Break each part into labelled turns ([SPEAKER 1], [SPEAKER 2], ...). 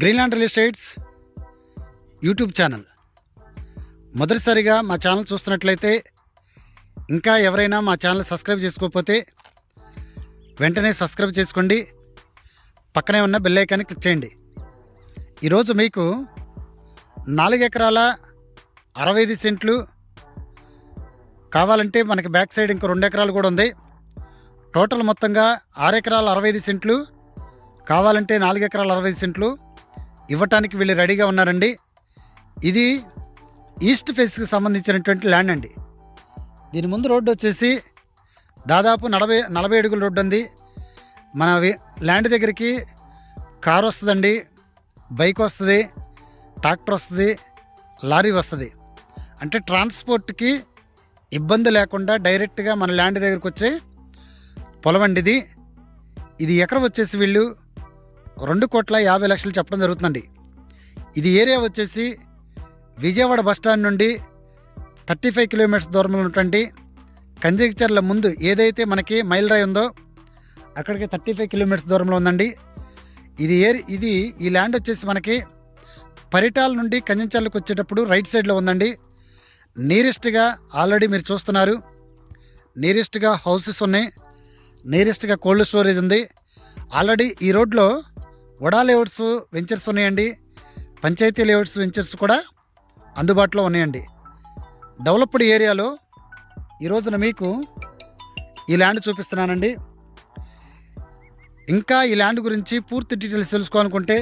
[SPEAKER 1] Greenland real estates YouTube channel. మొదటిసారిగా మా channel చూస్తున్నట్లయితే ఇంకా ఎవరైనా మా ఛానల్ సబ్స్క్రైబ్ చేసుకోకపోతే వెంటనే సబ్స్క్రైబ్ చేసుకోండి. పక్కనే ఉన్న బెల్ ఐకాన్ని క్లిక్ చేయండి. ఈరోజు మీకు నాలుగు ఎకరాల అరవై ఐదు సెంట్లు కావాలంటే మనకి బ్యాక్ సైడ్ ఇంకో రెండు ఎకరాలు కూడా ఉంది. టోటల్ మొత్తంగా ఆరు ఎకరాల అరవై ఐదు సెంట్లు కావాలంటే నాలుగు ఎకరాల అరవై సెంట్లు ఇవ్వటానికి వీళ్ళు రెడీగా ఉన్నారండి. ఇది ఈస్ట్ ఫేస్కి సంబంధించినటువంటి ల్యాండ్ అండి. దీని ముందు రోడ్డు వచ్చేసి దాదాపు నలభై నలభై అడుగుల రోడ్డు ఉంది మన ల్యాండ్ దగ్గరికి కార్ వస్తుందండి. బైక్ వస్తుంది ట్రాక్టర్ వస్తుంది లారీ వస్తుంది. అంటే ట్రాన్స్పోర్ట్కి ఇబ్బంది లేకుండా డైరెక్ట్గా మన ల్యాండ్ దగ్గరికి వచ్చే పొలం అండి ఇది. ఇది ఎకరం వచ్చేసి వీళ్ళు రెండు కోట్ల యాభై లక్షలు చెప్పడం జరుగుతుందండి. ఇది ఏరియా వచ్చేసి విజయవాడ బస్ స్టాండ్ నుండి థర్టీ ఫైవ్ కిలోమీటర్స్ దూరంలో ఉన్నటువంటి కంజగిచర్ల ముందు ఏదైతే మనకి మైల్ రాయి ఉందో అక్కడికి థర్టీ ఫైవ్ కిలోమీటర్స్ దూరంలో ఉందండి. ఇది ఏ ఇది ఈ ల్యాండ్ వచ్చేసి మనకి పరిటాల నుండి కంజంచర్లకు వచ్చేటప్పుడు రైట్ సైడ్లో ఉందండి. నియరెస్ట్గా ఆల్రెడీ మీరు చూస్తున్నారు. నియరెస్ట్గా హౌసెస్ ఉన్నాయి. నియరెస్ట్గా కోల్డ్ స్టోరేజ్ ఉంది. ఆల్రెడీ ఈ రోడ్లో వడా లేఅవుట్స్ వెంచర్స్ ఉన్నాయండి. పంచాయతీ లేఅవుట్స్ వెంచర్స్ కూడా అందుబాటులో ఉన్నాయండి. డెవలప్డ్ ఏరియాలో ఈరోజున మీకు ఈ ల్యాండ్ చూపిస్తున్నానండి. ఇంకా ఈ ల్యాండ్ గురించి పూర్తి డీటెయిల్స్ తెలుసుకోవాలనుకుంటే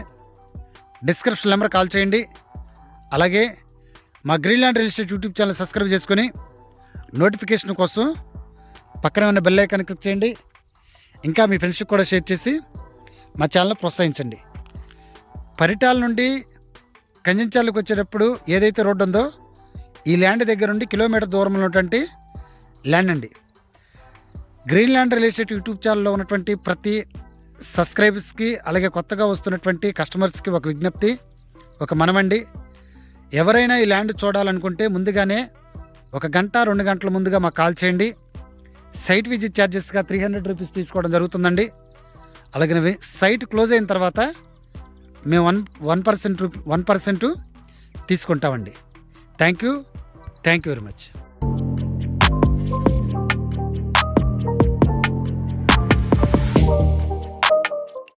[SPEAKER 1] డిస్క్రిప్షన్ నెంబర్ కాల్ చేయండి. అలాగే మా green land real estate YouTube channel subscribe చేసుకొని నోటిఫికేషన్ కోసం పక్కనే ఉన్న బెల్ ఐకాన్ క్లిక్ చేయండి. ఇంకా మీ ఫ్రెండ్షిప్ కూడా షేర్ చేసి మా ఛానల్ ప్రోత్సహించండి. పరిటాల నుండి కంజంచాలకు వచ్చేటప్పుడు ఏదైతే రోడ్డు ఉందో ఈ ల్యాండ్ దగ్గర నుండి కిలోమీటర్ దూరంలో ఉన్నటువంటి ల్యాండ్ అండి. Green land real estate YouTube ఛానల్లో ఉన్నటువంటి ప్రతి సబ్స్క్రైబర్స్కి అలాగే కొత్తగా వస్తున్నటువంటి కస్టమర్స్కి ఒక విజ్ఞప్తి ఒక మనమండి. ఎవరైనా ఈ ల్యాండ్ చూడాలనుకుంటే ముందుగానే ఒక గంట రెండు గంటల ముందుగా మాకు కాల్ చేయండి. సైట్ విజిట్ ఛార్జెస్గా త్రీ హండ్రెడ్ రూపీస్ తీసుకోవడం జరుగుతుందండి. అలాగే సైట్ క్లోజ్ అయిన తర్వాత మేము one one percent one percent తీసుకుంటామండి. Thank you thank you very much.